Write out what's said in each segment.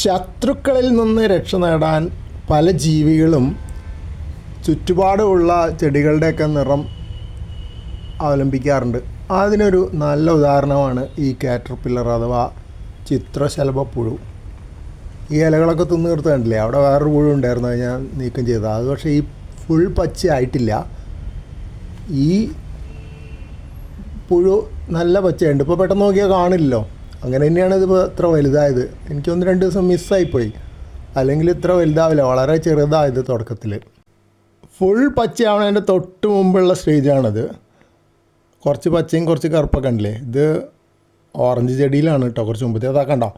ശത്രുക്കളിൽ നിന്ന് രക്ഷ നേടാൻ പല ജീവികളും ചുറ്റുപാടുമുള്ള ചെടികളുടെയൊക്കെ നിറം അവലംബിക്കാറുണ്ട്. അതിനൊരു നല്ല ഉദാഹരണമാണ് ഈ കാറ്റർപില്ലർ അഥവാ ചിത്രശലഭ പുഴു. ഈ ഇലകളൊക്കെ തിന്നു തീർത്ത് കണ്ടില്ലേ അവിടെ വേറൊരു പുഴു ഉണ്ടായിരുന്നു അത് ഞാൻ നീക്കം ചെയ്തത്. അത് പക്ഷേ ഈ ഫുൾ പച്ച ആയിട്ടില്ല. ഈ പുഴു നല്ല പച്ചയുണ്ട്. ഇപ്പോൾ പെട്ടെന്ന് നോക്കിയാൽ കാണില്ലല്ലോ. അങ്ങനെ തന്നെയാണ് ഇതിപ്പോൾ ഇത്ര വലുതായത്. എനിക്കൊന്ന് രണ്ട് ദിവസം മിസ്സായിപ്പോയി അല്ലെങ്കിൽ ഇത്ര വലുതാവില്ല. വളരെ ചെറുതായത് തുടക്കത്തിൽ ഫുൾ പച്ചയാവണതിന്റെ തൊട്ട് മുമ്പുള്ള സ്റ്റേജാണത് കുറച്ച് പച്ചയും കുറച്ച് കറുപ്പൊക്കെ ഉണ്ടല്ലേ ഇത് ഓറഞ്ച് ചെടിയിലാണ് കേട്ടോ കുറച്ച് മുമ്പത്തെ അതാ കണ്ടോ?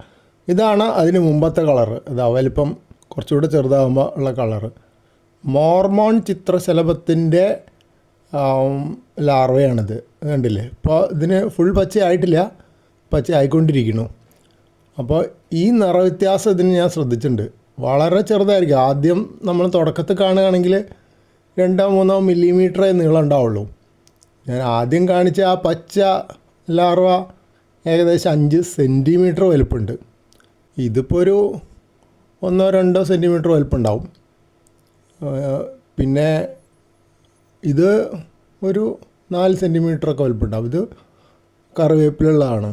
ഇതാണ് അതിന് മുമ്പത്തെ കളറ് ഇതാ വലിപ്പം കുറച്ചുകൂടെ ചെറുതാകുമ്പോൾ ഉള്ള കളറ് മോർമോൺ ചിത്രശലഭത്തിന്റെ ലാർവയാണിത് കണ്ടില്ലേ? ഇപ്പോൾ ഇതിന് ഫുൾ പച്ച ആയിട്ടില്ല പച്ച ആയിക്കൊണ്ടിരിക്കുന്നു അപ്പോൾ ഈ നിറവ്യത്യാസം ഇതിന് ഞാൻ ശ്രദ്ധിച്ചിട്ടുണ്ട്. വളരെ ചെറുതായിരിക്കും. ആദ്യം നമ്മൾ തുടക്കത്തിൽ കാണുകയാണെങ്കിൽ രണ്ടോ മൂന്നോ മില്ലിമീറ്ററേ നീളം ഉണ്ടാവുള്ളൂ. ഞാൻ ആദ്യം കാണിച്ച ആ പച്ച ലാർവ ഏകദേശം അഞ്ച് സെന്റിമീറ്റർ വലുപ്പമുണ്ട് ഇതിപ്പോൾ ഒരു ഒന്നോ രണ്ടോ സെന്റിമീറ്റർ വലുപ്പമുണ്ടാവും പിന്നെ ഇത് ഒരു നാല് സെന്റിമീറ്ററൊക്കെ വലുപ്പമുണ്ടാവും ഇത് കറിവേപ്പിലുള്ളതാണ്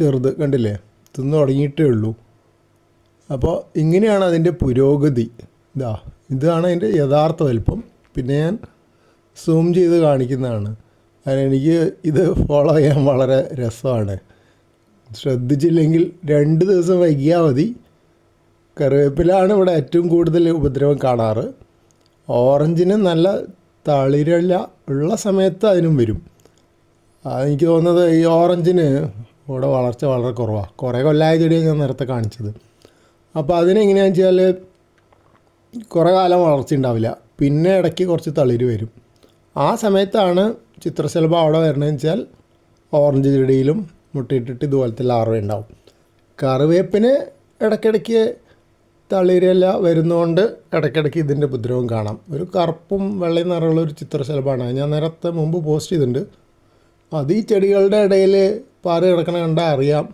ചെറുത് കണ്ടില്ലേ? തിന്നു തുടങ്ങിയിട്ടേ ഉള്ളൂ. അപ്പോൾ ഇങ്ങനെയാണ് അതിന്റെ പുരോഗതി. ഇതാ ഇതാണ് അതിന്റെ യഥാർത്ഥ വലിപ്പം. പിന്നെ ഞാൻ സൂം ചെയ്ത് കാണിക്കുന്നതാണ്. അതിന് എനിക്ക് ഇത് ഫോളോ ചെയ്യാൻ വളരെ രസമാണ്. ശ്രദ്ധിച്ചില്ലെങ്കിൽ രണ്ട് ദിവസം വൈകിയാൽ മതി. കറിവേപ്പിലാണ് ഇവിടെ ഏറ്റവും കൂടുതൽ ഉപദ്രവം കാണാറ്. ഓറഞ്ചിന് നല്ല തളിരല്ല ഉള്ള സമയത്ത് അതിനും വരും. എനിക്ക് തോന്നുന്നത് ഈ ഓറഞ്ചിന് ഇവിടെ വളർച്ച വളരെ കുറവാണ് കുറേ കൊല്ലായ ചെടിയാണ് ഞാൻ നേരത്തെ കാണിച്ചത്. അപ്പോൾ അതിനെങ്ങനെയാണെന്ന് വെച്ചാൽ കുറേ കാലം വളർച്ച ഉണ്ടാവില്ല. പിന്നെ ഇടയ്ക്ക് കുറച്ച് തളിര് വരും. ആ സമയത്താണ് ചിത്രശലഭം അവിടെ വരണമെന്ന് വെച്ചാൽ ഓറഞ്ച് ചെടിയിലും മുട്ടയിട്ടിട്ട് ഇതുപോലത്തെ ലാർവ ഉണ്ടാവും. കറിവേപ്പിന് ഇടയ്ക്കിടയ്ക്ക് തളിരല വരുന്നതുകൊണ്ട് ഇടയ്ക്കിടയ്ക്ക് ഇതിന്റെ ഉപദ്രവം കാണാം. ഒരു കറുപ്പും വെള്ളയും നിറമുള്ള ഒരു ചിത്രശലഭമാണ്. ഞാൻ നേരത്തെ മുമ്പ് പോസ്റ്റ് ചെയ്തിട്ടുണ്ട്. അത് ഈ ചെടികളുടെ ഇടയിൽ പാറി കിടക്കണ കണ്ടാൽ അറിയാം.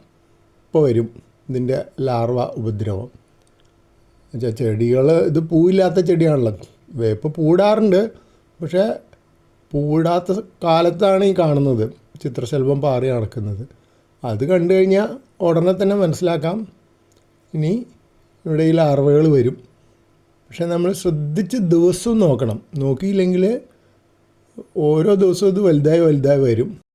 ഇപ്പോൾ വരും ഇതിന്റെ ലാർവ ഉപദ്രവം. എന്നുവെച്ചാൽ ചെടികൾ ഇത് പൂവില്ലാത്ത ചെടിയാണല്ലോ. വേപ്പ് പൂടാറുണ്ട് പക്ഷേ പൂടാത്ത കാലത്താണ് ഈ കാണുന്നത്. ചിത്രശലഭം പാറി നടക്കുന്നത്. അത് കണ്ടു കഴിഞ്ഞാൽ ഉടനെ തന്നെ മനസ്സിലാക്കാം. ഇനി ഇവിടെ ഈ ലാർവകൾ വരും. പക്ഷേ നമ്മൾ ശ്രദ്ധിച്ച് ദിവസവും നോക്കണം. നോക്കിയില്ലെങ്കിൽ ഓരോ ദിവസവും ഇത് വലുതായി വലുതായി വരും.